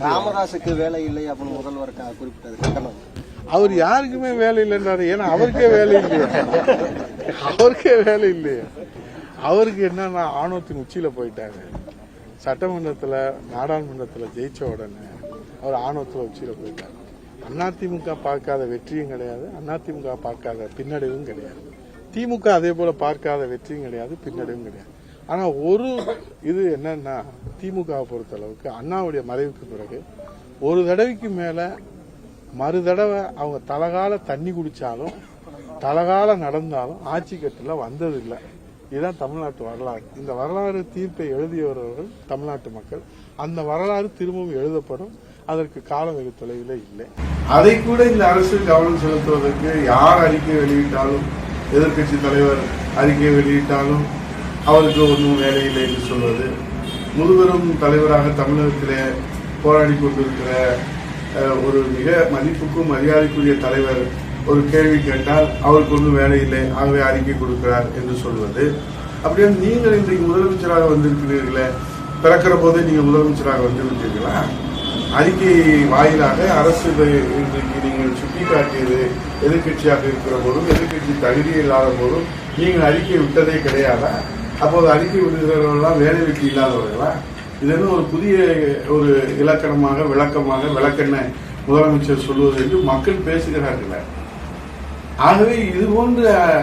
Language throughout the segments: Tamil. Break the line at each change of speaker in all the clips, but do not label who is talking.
நன்றி.
ராமதாஸுக்கு வேலை இல்லை அப்படின்னு முதல்வர் குறிப்பிட்டது. கண்டனம்.
அவர் யாருக்குமே வேலை இல்லைன்றாரு ஏன்னா அவருக்கே வேலை இல்லையா. அவருக்கே வேலை இல்லையா. அவருக்கு என்னன்னா ஆணவத்தின் உச்சியில போயிட்டாரு. சட்டமன்றத்துல நாடாளுமன்றத்துல ஜெயிச்ச உடனே அவர் ஆணவத்துல உச்சியில போயிட்டாரு. அதிமுக பார்க்காத வெற்றியும் கிடையாது. அதிமுக பார்க்காத பின்னடைவும் கிடையாது. திமுக அதே போல பார்க்காத வெற்றியும் கிடையாது பின்னடைவும் கிடையாது. ஆனா ஒரு இது என்னன்னா திமுக பொறுத்தளவுக்கு அண்ணாவுடைய மறைவுக்கு பிறகு ஒரு தடவைக்கு மேல மறு தடவை அவங்க தலகால தண்ணி குடிச்சாலும் தலகால நடந்தாலும் ஆட்சி கட்டில வந்ததில்லை. இதுதான் தமிழ்நாட்டு வரலாறு. இந்த வரலாறு தீர்ப்பை எழுதியவர்கள் தமிழ்நாட்டு மக்கள். அந்த வரலாறு திரும்பவும் எழுதப்படும். அதற்கு காலம் வெகு தொலைவில் இல்லை. அதை கூட இந்த அரசு கவனம் செலுத்துவதற்கு யார் அறிக்கை வெளியிட்டாலும் எதிர்க்கட்சி தலைவர் அறிக்கை வெளியிட்டாலும் அவருக்கு ஒன்றும் வேலை இல்லை என்று சொல்வது முதுபெரும் தலைவராக தமிழகத்திலே போராடி கொண்டிருக்கிற ஒரு மிக மதிப்புக்கும் மரியாதைக்குரிய தலைவர் ஒரு கேள்வி கேட்டால் அவருக்கு ஒன்றும் வேலை இல்லை ஆகவே அறிக்கை கொடுக்கிறார் என்று சொல்வது. அப்படியே நீங்கள் இன்றைக்கு முதலமைச்சராக வந்திருக்கிறீர்களே பிறக்கிற போதே நீங்கள் முதலமைச்சராக வந்திருக்கிறீர்களா? அறிக்கை வாயிலாக அரசு இன்றைக்கு நீங்கள் சுட்டிக்காட்டியது எதிர்க்கட்சியாக இருக்கிற போதும் எதிர்கட்சி தகுதி இல்லாத போதும் நீங்கள் அறிக்கை விட்டதே கிடையாதா? அப்போது அறிக்கை விடுகிறவர்கள்லாம் வேலை வெட்டி இல்லாதவர்களா? இது ஒரு புதிய ஒரு இலக்கணமாக விளக்கமாக விளக்கெண்ண முதலமைச்சர் சொல்வது என்று மக்கள் பேசுகிறார்கள். ஆகவே இது போன்ற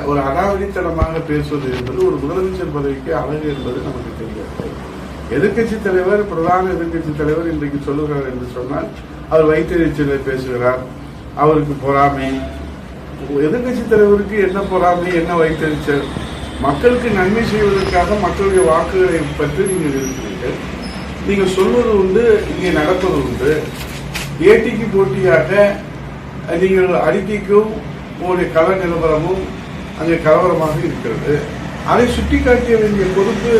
ஒரு அடாவடித்தனமாக பேசுவது என்பது ஒரு முதலமைச்சர் பதவிக்கு அழகு என்பது நமக்கு தெரியாது. எதிர்க்கட்சி தலைவர் பிரதான எதிர்க்கட்சி தலைவர் இன்றைக்கு சொல்லுகிறார் என்று சொன்னால் அவர் வைத்தறிச்சலை பேசுகிறார். அவருக்கு பொறாமை. எதிர்க்கட்சி தலைவருக்கு என்ன பொறாமை என்ன வைத்தறிச்சல் மக்களுக்கு நன்மை செய்வதற்காக மக்களுடைய வாக்குகளை பற்றி நீங்கள் இருக்கிறீர்கள் நீங்கள் சொல்வது உண்டு இங்கே நடப்பது உண்டு. ஏட்டிக்கு போட்டியாக நீங்கள் அறிக்கைக்கும் உங்களுடைய கள நிலவரமும் அங்கே கலவரமாக இருக்கிறது. அதை சுட்டிக்காட்ட வேண்டிய பொறுப்பு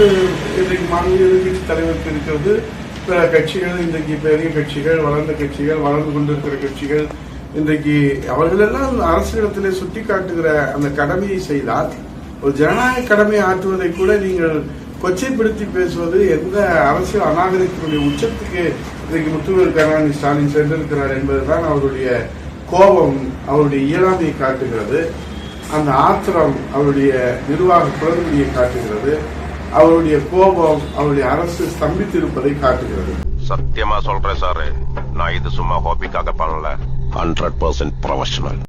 இன்றைக்கு மாநில எதிர்கட்சி தலைவருக்கு இருக்கிறது. பிற கட்சிகள் இன்றைக்கு பெரிய கட்சிகள் வளர்ந்த கட்சிகள் வளர்ந்து கொண்டிருக்கிற கட்சிகள் இன்றைக்கு அவர்களெல்லாம் அரசிடத்திலே சுட்டிக்காட்டுகிற அந்த கடமையை செய்தால் ஒரு ஜனநாயக கடமை ஆற்றுவதை கூட நீங்கள் கொச்சைப்படுத்தி பேசுவது எந்த அரசியல் அநாகரிகத்தினுடைய உச்சத்துக்கு இன்றைக்கு முத்துவர் கருணாநிதி ஸ்டாலின் சென்றிருக்கிறார் என்பதுதான் அவருடைய கோபம் அவருடைய இயலாமையை காட்டுகிறது. அந்த ஆத்திரம் அவருடைய நிர்வாக குழந்தையை காட்டுகிறது. அவருடைய கோபம் அவருடைய அரசு ஸ்தம்பித்திருப்பதை காட்டுகிறது.
சத்தியமா சொல்றேன் சாரு. நான் இது சும்மா ஹாபிக்காக பண்ணல. Hundred percent professional